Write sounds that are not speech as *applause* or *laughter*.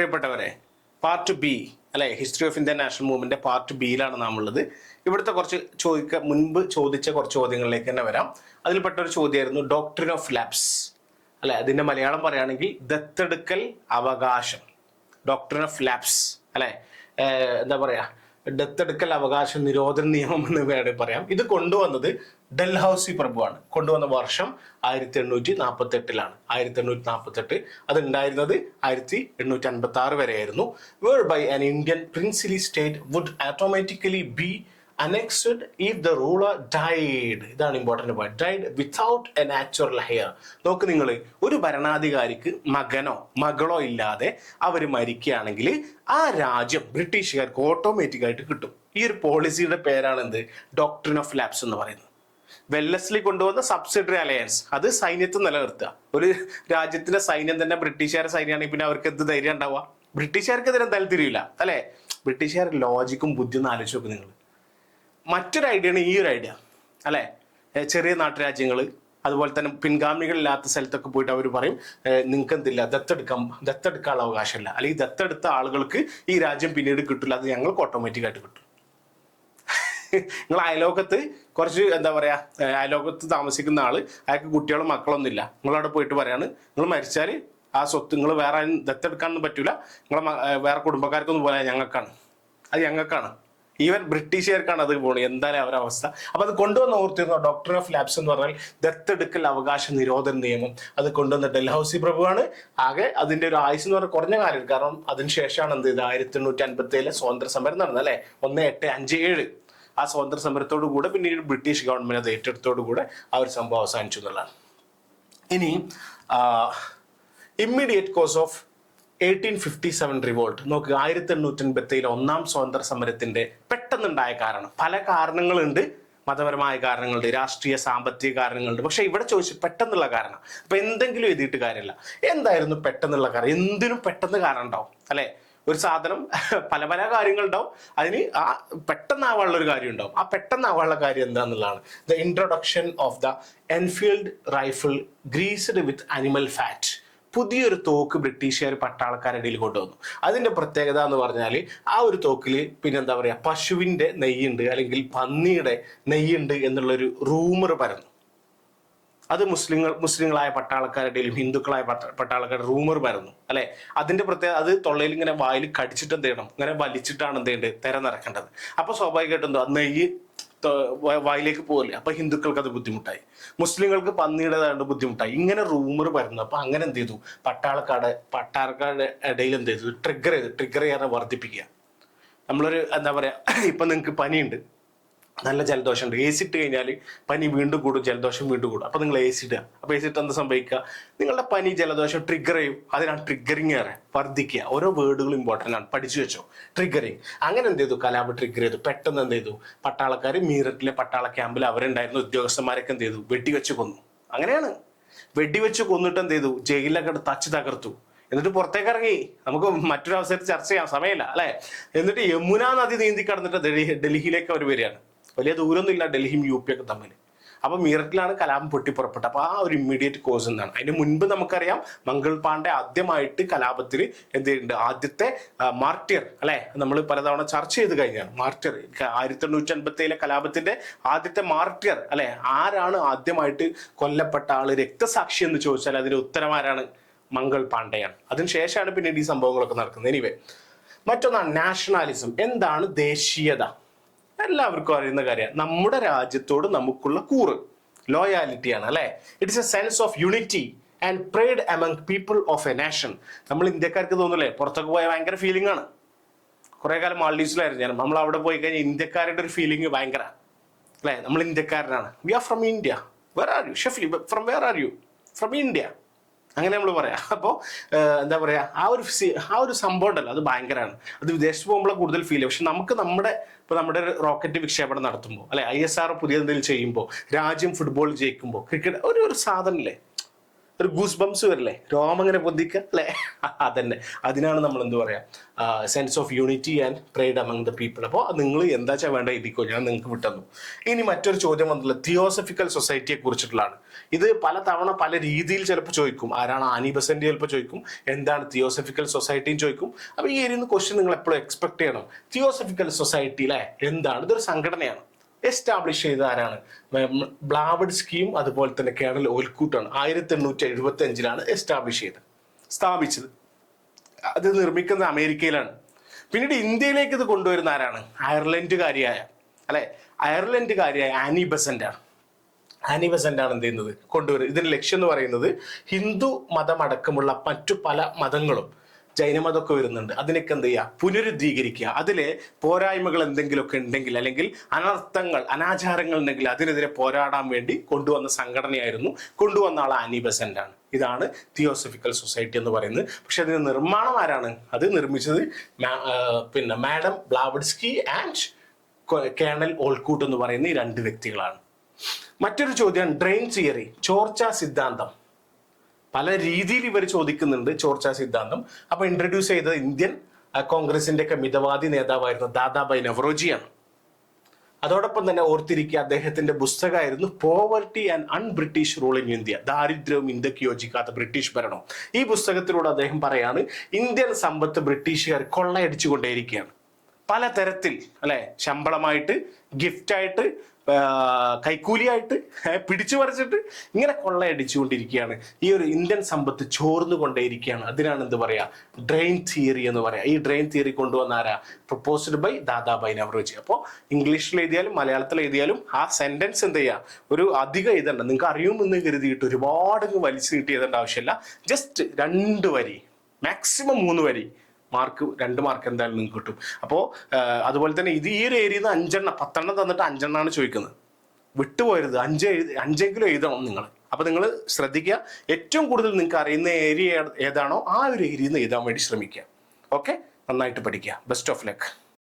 പ്രിയപ്പെട്ടവരെ part B അല്ലെ? History of Indian national movement part ബിയിലാണ് നാം ഉള്ളത് ഇവിടുത്തെ കുറച്ച് ചോദിക്ക മുൻപ് ചോദിച്ച കുറച്ച് ചോദ്യങ്ങളിലേക്ക് തന്നെ വരാം. അതിൽപ്പെട്ട ഒരു ചോദ്യമായിരുന്നു ഡോക്ടറിൻ ഓഫ് ലാബ്സ് അല്ലെ? അതിന്റെ മലയാളം പറയുകയാണെങ്കിൽ ദത്തെടുക്കൽ അവകാശം. ഡോക്ടറിൻ ഓഫ് ലാബ്സ് അല്ലെ? എന്താ പറയാ? ദത്തെടുക്കൽ അവകാശ നിരോധന നിയമം എന്ന് വേണമെങ്കിൽ പറയാം. ഇത് കൊണ്ടുവന്നത് ഡൽഹൌസി പ്രഭുവാണ്. കൊണ്ടുവന്ന വർഷം ആയിരത്തി എണ്ണൂറ്റി നാൽപ്പത്തി എട്ടിലാണ് ആയിരത്തി എണ്ണൂറ്റി നാൽപ്പത്തി എട്ട് അത് ഉണ്ടായിരുന്നത് ആയിരത്തി എണ്ണൂറ്റി അൻപത്തി ആറ് വരെയായിരുന്നു. Where by an Indian princely state would automatically be annexed if the ruler died ഇതാണ് important point died without a natural heir നോക്ക് നിങ്ങൾ ഒരു ഭരണാധികാരിക്ക് മകനോ മകളോ ഇല്ലാതെ അവർ മരിക്കുകയാണെങ്കിൽ ആ രാജ്യം ബ്രിട്ടീഷുകാർക്ക് ഓട്ടോമാറ്റിക് ആയിട്ട് കിട്ടും. ഈ ഒരു പോളിസിയുടെ പേരാണ് എന്ത് ഡോക്ടറിൻ ഓഫ് ലാബ്സ് എന്ന് പറയുന്നത്. വെല്ലസ്ലി കൊണ്ടുവന്ന സബ്സിഡറി അലയൻസ് അത് സൈന്യത്തെ നിലനിർത്തുക. ഒരു രാജ്യത്തിന്റെ സൈന്യം തന്നെ ബ്രിട്ടീഷുകാരുടെ സൈന്യമാണെങ്കിൽ പിന്നെ അവർക്ക് എന്ത് ധൈര്യം ഉണ്ടാവുക? ബ്രിട്ടീഷുകാർക്ക് ഇതിനെ എന്തായാലും അല്ലേ? ബ്രിട്ടീഷുകാർ ലോജിക്കും ബുദ്ധിയും ആലോചിച്ച് നോക്കും നിങ്ങൾ മറ്റൊരു ഐഡിയയാണ് ഈ ഒരു ഐഡിയ അല്ലെ? ചെറിയ നാട്ടുരാജ്യങ്ങൾ അതുപോലെ തന്നെ പിൻഗാമികളില്ലാത്ത സ്ഥലത്തൊക്കെ പോയിട്ട് അവർ പറയും നിങ്ങൾക്ക് എന്തില്ല ദത്തെടുക്കാൻ ദത്തെടുക്കാനുള്ള അവകാശമില്ല. അല്ലെങ്കിൽ ദത്തെടുത്ത ആളുകൾക്ക് ഈ രാജ്യം പിന്നീട് കിട്ടില്ല അത് ഞങ്ങൾക്ക് ഓട്ടോമാറ്റിക് ആയിട്ട് കിട്ടും. നിങ്ങൾ അയലോകത്ത് കുറച്ച് എന്താ പറയാ അയലോകത്ത് താമസിക്കുന്ന ആൾ അയാൾക്ക് കുട്ടികളും മക്കളൊന്നും നിങ്ങൾ അവിടെ പോയിട്ട് പറയാണ് നിങ്ങൾ മരിച്ചാൽ ആ സ്വത്ത് നിങ്ങൾ വേറെ ദത്തെടുക്കാനൊന്നും പറ്റൂല. നിങ്ങളെ വേറെ കുടുംബക്കാർക്കൊന്നും പോലെ ഞങ്ങൾക്കാണ്. അത് ഞങ്ങൾക്കാണ്. ഈവൻ ബ്രിട്ടീഷുകാർക്കാണ് അത് പോണത്. എന്തായാലും അവരുടെ അവസ്ഥ. അപ്പൊ അത് കൊണ്ടുവന്ന് ഓർത്തിരുന്നു? ഡോക്ടർ ഓഫ് ലാബ്സ് എന്ന് പറഞ്ഞാൽ ദത്തെടുക്കൽ അവകാശ നിരോധന നിയമം. അത് കൊണ്ടുവന്ന ഡൽഹൌസി പ്രഭുവാണ്. ആകെ അതിന്റെ ഒരു ആയുസ് എന്ന് പറഞ്ഞാൽ കുറഞ്ഞ കാലം കാരണം അതിനുശേഷമാണ് എന്ത് ചെയ്ത് ആയിരത്തി എണ്ണൂറ്റി അൻപത്തി ഏഴിലെ സ്വാതന്ത്ര്യ സമരം നടന്നത് അല്ലെ? ഒന്ന് എട്ട് അഞ്ച് ഏഴ്. ആ സ്വാതന്ത്ര്യ സമരത്തോടു കൂടെ പിന്നീട് ബ്രിട്ടീഷ് ഗവൺമെന്റ് അത് ഏറ്റെടുത്തോടു കൂടെ ആ ഒരു സംഭവം അവസാനിച്ചു എന്നുള്ളതാണ്. ഇനി immediate cause of eighteen fifty seven revolt നോക്കുക ആയിരത്തി എണ്ണൂറ്റി എൺപത്തി ഏഴിലെ ഒന്നാം സ്വാതന്ത്ര്യ സമരത്തിന്റെ പെട്ടെന്നുണ്ടായ കാരണം. പല കാരണങ്ങളുണ്ട്. മതപരമായ കാരണങ്ങളുണ്ട് രാഷ്ട്രീയ സാമ്പത്തിക കാരണങ്ങളുണ്ട്. പക്ഷെ ഇവിടെ ചോദിച്ചു പെട്ടെന്നുള്ള കാരണം. അപ്പൊ എന്തെങ്കിലും എഴുതിയിട്ട് കാര്യമില്ല. എന്തായിരുന്നു പെട്ടെന്നുള്ള കാരണം? എന്തിനും പെട്ടെന്ന് കാരണം ഉണ്ടാവും അല്ലെ? ഒരു സാധനം *laughs* പല പല കാര്യങ്ങളുണ്ടാവും അതിന് ആ പെട്ടെന്നാവാനുള്ള ഒരു കാര്യം ഉണ്ടാവും. ആ പെട്ടെന്നാവാനുള്ള കാര്യം എന്താന്നുള്ളതാണ്. The introduction of the Enfield rifle greased with animal fat പുതിയൊരു തോക്ക് ബ്രിട്ടീഷുകാർ പട്ടാളക്കാരുടെ ഇടയിൽ കൊണ്ടുവന്നു. അതിന്റെ പ്രത്യേകത എന്ന് പറഞ്ഞാൽ ആ ഒരു തോക്കിൽ പിന്നെന്താ പറയാ പശുവിന്റെ നെയ്യുണ്ട് അല്ലെങ്കിൽ പന്നിയുടെ നെയ്യുണ്ട് എന്നുള്ളൊരു റൂമർ പരന്നു. അത് മുസ്ലിങ്ങൾ മുസ്ലിങ്ങളായ പട്ടാളക്കാരുടെ ഹിന്ദുക്കളായ പട്ട- പട്ടാളക്കാരുടെ റൂമർ പരന്നു അല്ലെ? അതിന്റെ പ്രത്യേകത അത് തൊള്ളയിൽ ഇങ്ങനെ വായിൽ കടിച്ചിട്ട് എന്ത് ചെയ്യണം? ഇങ്ങനെ വലിച്ചിട്ടാണ് എന്ത് ചെയ്യേണ്ടത്? തെര നിറക്കേണ്ടത് അപ്പൊ സ്വാഭാവികമായിട്ടും നെയ്യ് വായിലേക്ക് പോകില്ല അപ്പൊ ഹിന്ദുക്കൾക്ക് അത് ബുദ്ധിമുട്ടായി. മുസ്ലിങ്ങൾക്ക് പന്നിയുടേതാണ്ട് ബുദ്ധിമുട്ടായി. ഇങ്ങനെ റൂമർ വരുന്നു. അപ്പൊ അങ്ങനെ എന്ത് ചെയ്തു? പട്ടാളക്കാട് പട്ടാളക്കാട് ഇടയിൽ എന്ത് ചെയ്തു? ട്രിഗർ ചെയ്ത്. ട്രിഗർ ചെയ്യാൻ വർദ്ധിപ്പിക്കുക. നമ്മളൊരു എന്താ പറയാ ഇപ്പൊ നിങ്ങൾക്ക് പനിയുണ്ട്. നല്ല ജലദോഷം ഉണ്ട്. എ സി ഇട്ട് കഴിഞ്ഞാൽ പനി വീണ്ടും കൂടും ജലദോഷം വീണ്ടും കൂടും. അപ്പൊ നിങ്ങൾ എ സി ഇടുക. അപ്പൊ എ സി ഇട്ട് എന്താ സംഭവിക്കുക? നിങ്ങളുടെ പനി ജലദോഷം ട്രിഗർ ചെയ്യും. അതിനാണ് ട്രിഗറിങ് ഏറെ. വർദ്ധിക്കുക. ഓരോ വേർഡുകളും ഇമ്പോർട്ടന്റ് ആണ്. പഠിച്ചു വെച്ചോ. ട്രിഗറിങ് അങ്ങനെ എന്ത് ചെയ്തു? കലാപ് ട്രിഗർ ചെയ്തു. പെട്ടെന്ന് എന്ത് ചെയ്തു? പട്ടാളക്കാർ മീററ്റിലെ പട്ടാള ക്യാമ്പിൽ അവരുണ്ടായിരുന്ന. ഉദ്യോഗസ്ഥന്മാരൊക്കെ എന്ത് ചെയ്തു? വെടിവെച്ച് കൊന്നു. അങ്ങനെയാണ്. വെടിവെച്ച് കൊന്നിട്ട് എന്ത് ചെയ്തു? ജയിലിലൊക്കെ തച്ച് തകർത്തു. എന്നിട്ട് പുറത്തേക്ക് ഇറങ്ങി. നമുക്ക് മറ്റൊരു അവസരത്തിൽ ചർച്ച ചെയ്യാം. സമയമില്ല. അല്ലെ? എന്നിട്ട് യമുന നദി നീന്തി കടന്നിട്ട് ഡൽഹി ഡൽഹിയിലേക്ക് അവർ വരികയാണ്. വലിയ ദൂരമൊന്നുമില്ല ഡൽഹിയും യു പി ഒക്കെ തമ്മിൽ അപ്പൊ മീററ്റിലാണ് കലാപം പൊട്ടിപ്പുറപ്പെട്ടത്. അപ്പൊ ആ ഒരു ഇമ്മീഡിയറ്റ് കോസ് എന്താണ്? അതിന് മുൻപ് നമുക്കറിയാം മംഗൾ പാണ്ഡെ ആദ്യമായിട്ട് കലാപത്തിൽ എന്ത് ചെയ്യുന്നുണ്ട് ആദ്യത്തെ മാർട്ടിയർ അല്ലെ? നമ്മൾ പലതവണ ചർച്ച ചെയ്ത് കഴിഞ്ഞാണ്. മാർട്ടിയർ ആയിരത്തി എണ്ണൂറ്റി അൻപത്തി ഏഴിലെ കലാപത്തിന്റെ ആദ്യത്തെ മാർട്ടിയർ അല്ലെ? ആരാണ് ആദ്യമായിട്ട് കൊല്ലപ്പെട്ട ആൾ? രക്തസാക്ഷി എന്ന് ചോദിച്ചാൽ അതിന് ഉത്തരമാരാണ് മംഗൾ പാണ്ഡെയാണ്. അതിനുശേഷമാണ് പിന്നീട് ഈ സംഭവങ്ങളൊക്കെ നടക്കുന്നത്. എനിവേ മറ്റൊന്നാണ് നാഷണാലിസം എന്താണ് ദേശീയത? എല്ലാവർക്കും അറിയുന്ന കാര്യമാണ് നമ്മുടെ രാജ്യത്തോട് നമുക്കുള്ള കൂറ്. ലോയാലിറ്റിയാണ് അല്ലെ? It's a sense of unity and pride among people of a nation നമ്മൾ ഇന്ത്യക്കാർക്ക് തോന്നില്ലേ പുറത്തൊക്കെ പോയ ഭയങ്കര ഫീലിംഗ് ആണ്. കുറെ കാലം മാൾഡീവ്സിലായിരുന്നു ഞാൻ. നമ്മൾ അവിടെ പോയി കഴിഞ്ഞാൽ ഇന്ത്യക്കാരുടെ ഒരു ഫീലിംഗ് ഭയങ്കര. അല്ലേ? നമ്മൾ ഇന്ത്യക്കാരനാണ്. We are from India where are you chiefly from where are you from India അങ്ങനെ നമ്മൾ പറയാം. അപ്പോൾ എന്താ പറയുക ആ ഒരു ആ ഒരു സംഭവം ഉണ്ടല്ലോ അത് ഭയങ്കരമാണ് അത് വിദേശത്ത് പോകുമ്പോൾ കൂടുതൽ ഫീൽ ചെയ്യും. പക്ഷെ നമുക്ക് നമ്മുടെ ഇപ്പോൾ നമ്മുടെ റോക്കറ്റ് വിക്ഷേപണം നടത്തുമ്പോൾ അല്ലെ ഐ എസ് ആർ പുതിയ എന്തെങ്കിലും ചെയ്യുമ്പോൾ രാജ്യം ഫുട്ബോൾ ജയിക്കുമ്പോൾ ക്രിക്കറ്റ് ഒരു ഒരു സാധനമില്ലേ ഒരു ഗൂസ് ബംസ് വരില്ലേ? രോമം അങ്ങനെ പൊന്തിക്കുക അല്ലേ? അതന്നെ. അതിനാണ് നമ്മൾ എന്ത് പറയാ sense of unity and pride among the people അപ്പോൾ നിങ്ങൾ എന്താ വെച്ചാൽ വേണ്ട ഇതിക്കോ ഞാൻ നിങ്ങൾക്ക് വിട്ടുന്നു. ഇനി മറ്റൊരു ചോദ്യം വന്നില്ല തിയോസഫിക്കൽ സൊസൈറ്റിയെ കുറിച്ചിട്ടുള്ളതാണ്. ഇത് പല തവണ പല രീതിയിൽ ചിലപ്പോൾ ചോദിക്കും. ആരാണ് ആനി ബസന്റ് ചിലപ്പോൾ ചോദിക്കും. എന്താണ് തിയോസഫിക്കൽ സൊസൈറ്റിയും ചോദിക്കും. അപ്പോൾ ഈ ഏരിയ ക്വസ്റ്റ്യൻ നിങ്ങൾ എപ്പോഴും എക്സ്പെക്ട് ചെയ്യണം. തിയോസഫിക്കൽ സൊസൈറ്റി അല്ലേ എന്താണ്? ഇതൊരു സംഘടനയാണ്. എസ്റ്റാബ്ലിഷ് ചെയ്ത ആരാണ്? ബ്ലാവഡ് സ്കീം അതുപോലെ തന്നെ കേണൽ ഓൽക്കൂട്ടാണ് ആയിരത്തി എണ്ണൂറ്റി എഴുപത്തി അഞ്ചിലാണ് എസ്റ്റാബ്ലിഷ് ചെയ്തത്. സ്ഥാപിച്ചത്. അത് നിർമ്മിക്കുന്നത് അമേരിക്കയിലാണ്. പിന്നീട് ഇന്ത്യയിലേക്ക് ഇത് കൊണ്ടുവരുന്ന ആരാണ്? അയർലൻഡുകാരിയായ അല്ലെ? അയർലൻഡുകാരിയായ ആനി ബസന്റ് ആനി ബസന്റ് ആണ് എന്ത് ചെയ്യുന്നത്? കൊണ്ടുവരുന്നത്. ഇതിന്റെ ലക്ഷ്യം എന്ന് പറയുന്നത് ഹിന്ദു മതമടക്കമുള്ള മറ്റു പല മതങ്ങളും ജൈനമതമൊക്കെ വരുന്നുണ്ട്. അതിനൊക്കെ എന്ത് ചെയ്യുക പുനരുദ്ധീകരിക്കുക. അതിലെ പോരായ്മകൾ എന്തെങ്കിലുമൊക്കെ ഉണ്ടെങ്കിൽ അല്ലെങ്കിൽ അനർത്ഥങ്ങൾ അനാചാരങ്ങൾ ഉണ്ടെങ്കിൽ അതിനെതിരെ പോരാടാൻ വേണ്ടി കൊണ്ടുവന്ന സംഘടനയായിരുന്നു. കൊണ്ടുവന്ന ആൾ ആനി ആണ്. ഇതാണ് തിയോസഫിക്കൽ സൊസൈറ്റി എന്ന് പറയുന്നത്. പക്ഷെ അതിന്റെ നിർമ്മാണം ആരാണ്? അത് നിർമ്മിച്ചത് പിന്നെ madam Blavatsky and colonel Olcott എന്ന് പറയുന്ന ഈ രണ്ട് വ്യക്തികളാണ്. മറ്റൊരു ചോദ്യം ഡ്രെയിൻ തിയറി ചോർച്ച സിദ്ധാന്തം. പല രീതിയിൽ ഇവർ ചോദിക്കുന്നുണ്ട് ചോർച്ച സിദ്ധാന്തം. അപ്പൊ ഇൻട്രൊഡ്യൂസ് ചെയ്തത് ഇന്ത്യൻ കോൺഗ്രസിന്റെ ഒക്കെ മിതവാദി നേതാവായിരുന്ന ദാദാബായ് നവറോജിയാണ്. അതോടൊപ്പം തന്നെ ഓർത്തിരിക്കുക അദ്ദേഹത്തിന്റെ പുസ്തകമായിരുന്നു poverty and un British rule in India ദാരിദ്ര്യവും ഇന്ത്യയ്ക്ക് യോജിക്കാത്ത ബ്രിട്ടീഷ് ഭരണം. ഈ പുസ്തകത്തിലൂടെ അദ്ദേഹം പറയാണ് ഇന്ത്യൻ സമ്പത്ത് ബ്രിട്ടീഷുകാർ കൊള്ളയടിച്ചുകൊണ്ടേയിരിക്കുകയാണ്. പലതരത്തിൽ അല്ലെ? ശമ്പളമായിട്ട് ഗിഫ്റ്റായിട്ട് കൈക്കൂലിയായിട്ട് പിടിച്ചു പറിച്ചിട്ട് ഇങ്ങനെ കൊള്ളയടിച്ചുകൊണ്ടിരിക്കുകയാണ്. ഈ ഒരു ഇന്ത്യൻ സമ്പത്ത് ചോർന്നു കൊണ്ടേയിരിക്കുകയാണ് അതിനാണ് എന്ത് പറയാ? ഡ്രെയിൻ തിയറി എന്ന് പറയാ. ഈ ഡ്രെയിൻ തിയറി കൊണ്ടുവന്ന ആരാ? പ്രൊപ്പോസ്ഡ് ബൈ ദാദാബായി നവറോജി അപ്പോൾ ഇംഗ്ലീഷിൽ എഴുതിയാലും മലയാളത്തിൽ എഴുതിയാലും ആ സെന്റൻസ് എന്ത് ചെയ്യുക ഒരു അധികം എഴുതണ്ട. നിങ്ങൾക്ക് അറിയുമെന്ന് കരുതിയിട്ട് ഒരുപാട് വലിച്ചു കിട്ടി എഴുതേണ്ട ആവശ്യമില്ല. ജസ്റ്റ് രണ്ട് വരി. മാക്സിമം മൂന്ന് വരി. മാർക്ക് രണ്ട് മാർക്ക് എന്തായാലും നിങ്ങൾക്ക് കിട്ടും. അപ്പോൾ അതുപോലെ തന്നെ ഇത് ഈ ഒരു ഏരിയയിൽ നിന്ന് അഞ്ചെണ്ണം പത്തെണ്ണം തന്നിട്ട് അഞ്ചെണ്ണമാണ് ചോദിക്കുന്നത്. വിട്ടുപോയരുത് അഞ്ച് എഴുതി അഞ്ചെങ്കിലും എഴുതണം നിങ്ങൾ അപ്പോൾ നിങ്ങൾ ശ്രദ്ധിക്കുക. ഏറ്റവും കൂടുതൽ നിങ്ങൾക്ക് അറിയുന്ന ഏരിയ ഏതാണോ ആ ഒരു ഏരിയയിൽ നിന്ന് എഴുതാൻ വേണ്ടി ശ്രമിക്കുക. ഓക്കെ നന്നായിട്ട് പഠിക്കുക. Best of luck